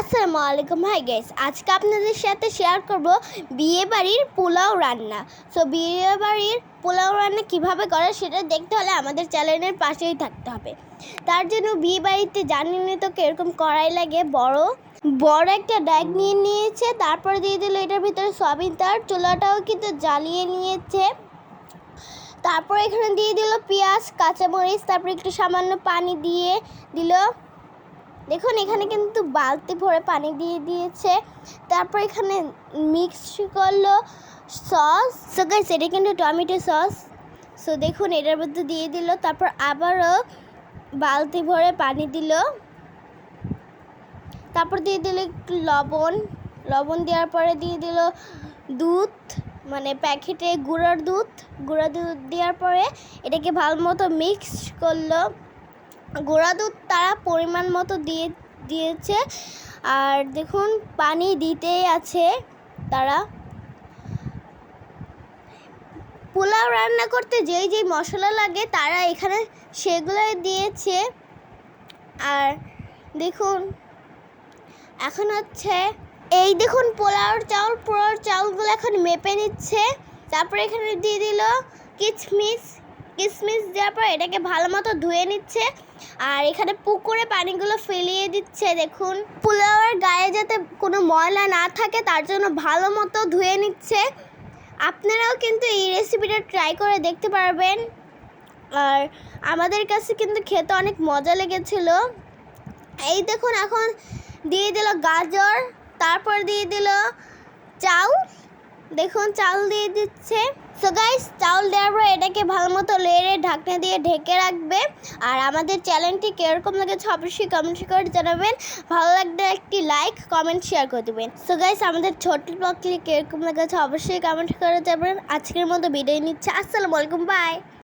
আসসালামু আলাইকুম। Hi guys আজকে আপনাদের সাথে শেয়ার করব বিয়ে বাড়ির পোলাও রান্না। সো বিয়ে বাড়ির পোলাও রান্না কীভাবে করে সেটা দেখতে হলে আমাদের চ্যানেলের পাশেই থাকতে হবে। তার জন্য বিয়ে বাড়িতে জানিনি তো কীরকম কড়াই লাগে বড় বড় একটা ড্যাগ নিয়ে নিয়েছে, তারপর দিয়ে দিল এটার ভিতরে সয়াবিন তার চুলাটাও কিন্তু জ্বালিয়ে নিয়েছে। তারপর এখানে দিয়ে দিল পেঁয়াজ, কাঁচামরিচ, তারপর একটু সামান্য পানি দিয়ে দিল। দেখুন, এখানে কিন্তু বালতি ভরে পানি দিয়ে দিয়েছে। তারপর এখানে মিক্স করল সস সো গাইস এটা কিন্তু টমেটো সস সো দেখুন, এটার মধ্যে দিয়ে দিল। তারপর আবারও বালতি ভরে পানি দিল। তারপর দিয়ে দিল লবণ। লবণ দেওয়ার পরে দিয়ে দিল দুধ মানে প্যাকেটে গুঁড়োর দুধ। গুঁড়া দুধ দেওয়ার পরে এটাকে ভালো মতো মিক্স করল। গুঁড়া দুধ তারা পরিমাণ মতো দিয়ে, দিয়েছে। আর দেখুন, পানি দিতেই আছে তারা। পোলাও রান্না করতে যেই যেই মশলা লাগে, তারা এখানে সেগুলো দিয়েছে। আর দেখুন, এখন হচ্ছে, এই দেখুন, পোলাওর চাউল, পোলাওর চাউলগুলো এখন মেপে নিচ্ছে। তারপরে এখানে দিয়ে দিল কিচমিচ কিশমিশ দেওয়ার পর এটাকে ভালো মতো ধুয়ে নিচ্ছে। আর এখানে পুকুরে পানিগুলো ফেলিয়ে দিচ্ছে, দেখুন। পোলাওয়ের গায়ে যাতে কোনো ময়লা না থাকে, তার জন্য ভালো মতো ধুয়ে নিচ্ছে। আপনারাও কিন্তু এই রেসিপিটা ট্রাই করে দেখতে পারবেন। আর আমাদের কাছে কিন্তু খেতে অনেক মজা লেগেছিল। এই দেখুন, এখন দিয়ে দিল গাজর, তারপর দিয়ে দিল চাউল। দেখুন, চাউল দিয়ে দিচ্ছে। সো গাইস চাউল দেওয়ার পর এটাকে ভালো মতো লেড়ে ঢাকনা দিয়ে ঢেকে রাখবে। আর আমাদের চ্যানেলটি কীরকম লেগেছে অবশ্যই কমেন্ট করে জানাবেন। ভালো লাগলে একটি লাইক কমেন্ট শেয়ার করে দেবেন। সো গাইস আমাদের ছোট্ট ব্লগটি কীরকম লেগেছে অবশ্যই কমেন্ট করে যাবেন আজকের মতো বিদায় নিচ্ছে। আসসালামু আলাইকুম বাই